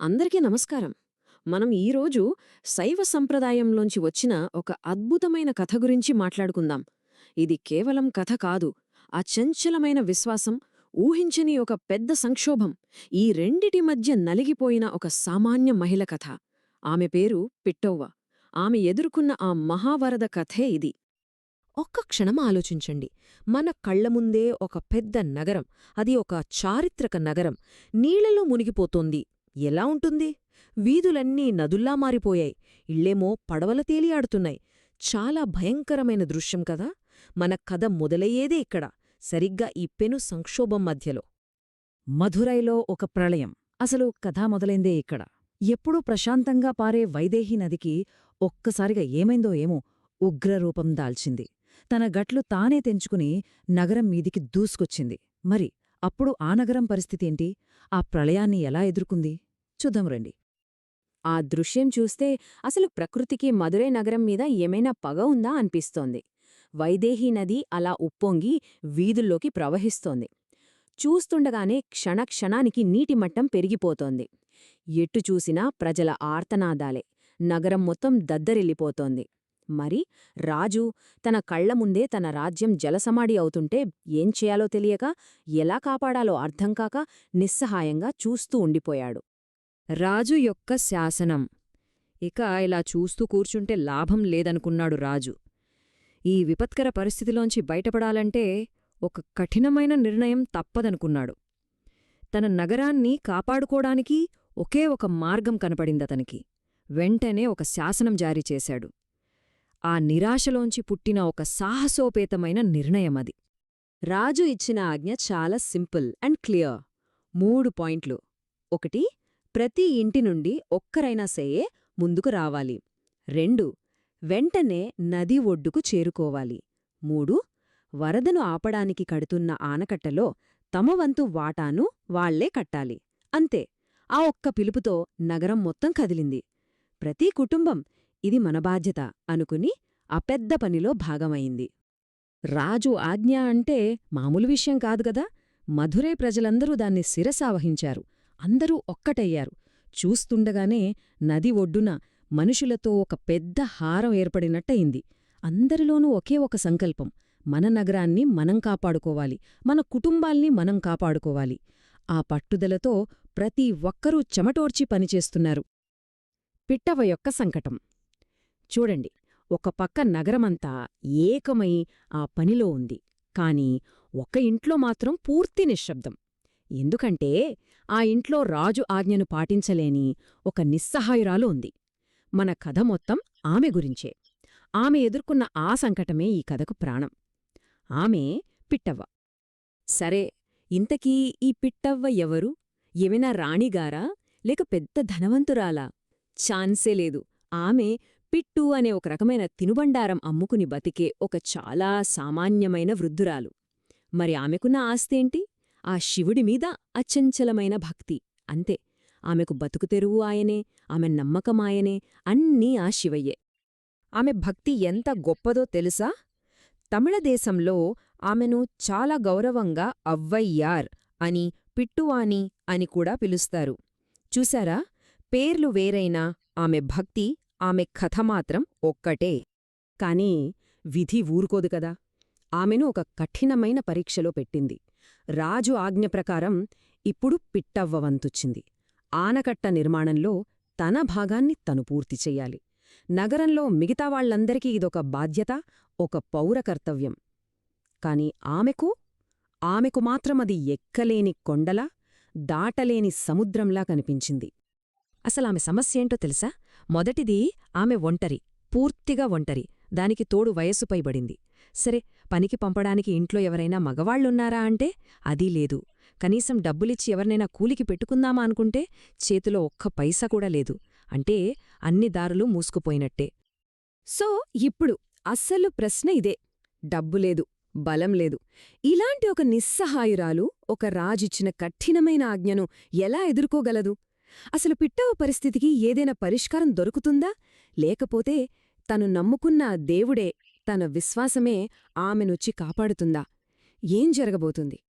అందరికీ నమస్కారం. మనం ఈరోజు శైవ సంప్రదాయంలోంచి వచ్చిన ఒక అద్భుతమైన కథ గురించి మాట్లాడుకుందాం. ఇది కేవలం కథ కాదు అచంచలమైన విశ్వాసం ఊహించని ఒక పెద్ద సంక్షోభం ఈ రెండిటి మధ్య నలిగిపోయిన ఒక సామాన్య మహిళ కథ. ఆమె పేరు పిట్టవ్వ. ఆమె ఎదుర్కొన్న ఆ మహావరద కథే ఇది. ఒక్క క్షణం ఆలోచించండి. మన కళ్ళ ముందే ఒక పెద్ద నగరం అది ఒక చారిత్రక నగరం. నీళ్ళలో మునిగిపోతోంది. ఎలా ఉంటుంది? వీధులన్నీ నదుల్లా మారిపోయాయి. ఇళ్ళేమో పడవల తేలియాడుతున్నాయి చాలా భయంకరమైన దృశ్యం కదా? మన కథ మొదలయ్యేదే ఇక్కడ. సరిగ్గా ఈ పెను సంక్షోభం మధ్యలో. మధురైలో ఒక ప్రళయం. అసలు కథ మొదలైందే ఇక్కడ. ఎప్పుడూ ప్రశాంతంగా పారే వైదేహి నదికి ఒక్కసారిగా ఏమైందో ఏమో ఉగ్రరూపం దాల్చింది. తన గట్లు తానే తెంచుకుని నగరం మీదికి దూసుకొచ్చింది. మరి అప్పుడు ఆ నగరం పరిస్థితేంటి ఆ ప్రళయాన్ని ఎలా ఎదుర్కొంది? చూద్దాం రండి. ఆ దృశ్యం చూస్తే అసలు ప్రకృతికి మదురై నగరం మీద ఏమైనా పగ ఉందా అనిపిస్తోంది. వైదేహీ నది అలా ఉప్పొంగి వీధుల్లోకి ప్రవహిస్తోంది. చూస్తుండగానే క్షణక్షణానికి నీటి మట్టం పెరిగిపోతోంది. ఎట్టు చూసినా ప్రజల ఆర్తనాదాలే. నగరం మొత్తం దద్దరిల్లిపోతోంది. మరి రాజు తన కళ్ళ ముందే తన రాజ్యం జలసమాడి అవుతుంటే ఏం చేయాలో తెలియక ఎలా కాపాడాలో అర్థంకాక నిస్సహాయంగా చూస్తూ ఉండిపోయాడు. రాజు యొక్క శాసనం. ఇక ఇలా చూస్తూ కూర్చుంటే లాభం లేదనుకున్నాడు రాజు. ఈ విపత్కర పరిస్థితిలోంచి బయటపడాలంటే ఒక కఠినమైన నిర్ణయం తప్పదనుకున్నాడు. తన నగరాన్ని కాపాడుకోడానికి ఒకే ఒక మార్గం కనపడిందతనికి. వెంటనే ఒక శాసనం జారీ చేశాడు. ఆ నిరాశలోంచి పుట్టిన ఒక సాహసోపేతమైన నిర్ణయమది రాజు ఇచ్చిన ఆజ్ఞ చాలా సింపుల్ అండ్ క్లియర్. మూడు పాయింట్లు. ఒకటి ప్రతి ఇంటి నుండి ఒక్కరైనా సేయే ముందుకు రావాలి. రెండు వెంటనే నది ఒడ్డుకు చేరుకోవాలి. మూడు వరదను ఆపడానికి కడుతున్న ఆనకట్టలో తమ వంతు వాటాను వాళ్ళే కట్టాలి. అంతే. ఆ ఒక్క పిలుపుతో నగరం మొత్తం కదిలింది. ప్రతి కుటుంబం ఇది మన బాధ్యత అనుకుని ఆ పెద్ద పనిలో భాగమైంది. రాజు ఆజ్ఞ అంటే మామూలు విషయం కాదుగదా మధురై ప్రజలందరూ దాన్ని శిరసావహించారు. అందరూ ఒక్కటయ్యారు. చూస్తుండగానే నది ఒడ్డున మనుషులతో ఒక పెద్ద హారం ఏర్పడినట్టయింది. అందరిలోనూ ఒకే ఒక సంకల్పం. మన నగరాన్ని మనం కాపాడుకోవాలి. మన కుటుంబాల్ని మనం కాపాడుకోవాలి. ఆ పట్టుదలతో ప్రతి ఒక్కరూ చెమటోర్చి పనిచేస్తున్నారు. పిట్టవ యొక్క సంకటం. చూడండి ఒక పక్క నగరమంతా ఏకమై ఆ పనిలో ఉంది. కాని ఒక ఇంట్లో మాత్రం పూర్తి నిశ్శబ్దం. ఎందుకంటే ఆ ఇంట్లో రాజు ఆజ్ఞను పాటించలేని ఒక నిస్సహాయురాలు ఉంది. మన కథ మొత్తం ఆమె గురించే. ఆమె ఎదుర్కొన్న ఆ సంకటమే ఈ కథకు ప్రాణం. ఆమె పిట్టవ్వ. సరే ఇంతకీ ఈ పిట్టవ్వ ఎవరు? ఏమైనా రాణిగారా? లేక పెద్ద ధనవంతురాలా? ఛాన్సే లేదు. ఆమె పిట్టు అనే ఒక రకమైన తినుబండారం అమ్ముకుని బతికే ఒక చాలా సామాన్యమైన వృద్ధురాలు. మరి ఆమెకున్న ఆస్తేంటి ఆ శివుడి మీద అచంచలమైన భక్తి. అంతే. ఆమెకు బతుకుతెరువు ఆయనే ఆమె నమ్మకమాయనే అన్నీ ఆ శివయ్యే. ఆమె భక్తి ఎంత గొప్పదో తెలుసా? తమిళదేశంలో ఆమెను చాలా గౌరవంగా అవ్వయ్యార్ అని పిట్టువాని అని కూడా పిలుస్తారు. చూశారా? పేర్లు వేరైనా ఆమె భక్తి ఆమె కథ మాత్రం ఒక్కటే. కాని విధి ఊరుకోదు కదా. ఆమెను ఒక కఠినమైన పరీక్షలో పెట్టింది. రాజు ఆజ్ఞ ప్రకారం ఇప్పుడు పిట్టవ్వవంతుచ్చింది. ఆనకట్ట నిర్మాణంలో తన భాగాన్ని తను పూర్తి చెయ్యాలి. నగరంలో మిగతా వాళ్ళందరికీ ఇదొక బాధ్యత ఒక పౌరకర్తవ్యం కాని ఆమెకు? ఆమెకు మాత్రమది ఎక్కలేని కొండలా దాటలేని సముద్రంలా కనిపించింది. అసలామె సమస్యేంటో తెలుసా? మొదటిది ఆమె ఒంటరి పూర్తిగా ఒంటరి. దానికి తోడు వయస్సు పైబడింది సరే పనికి పంపడానికి ఇంట్లో ఎవరైనా మగవాళ్ళున్నారా అంటే? అదీ లేదు. కనీసం డబ్బులిచ్చి ఎవరినైనా కూలికి పెట్టుకుందామా అనుకుంటే చేతిలో ఒక్క పైసా కూడా లేదు. అంటే అన్ని దారులు మూసుకుపోయినట్టే. సో ఇప్పుడు అస్సలు ప్రశ్న ఇదే. డబ్బులేదు బలం లేదు. ఇలాంటి ఒక నిస్సహాయురాలు ఒక రాజిచ్చిన కఠినమైన ఆజ్ఞను ఎలా ఎదుర్కోగలదు? అసలు పిట్టవ పరిస్థితికి ఏదైనా పరిష్కారం దొరుకుతుందా? లేకపోతే తను నమ్ముకున్న దేవుడే తన విశ్వాసమే ఆమెనుచ్చి కాపాడుతుందా? ఏం జరగబోతుంది?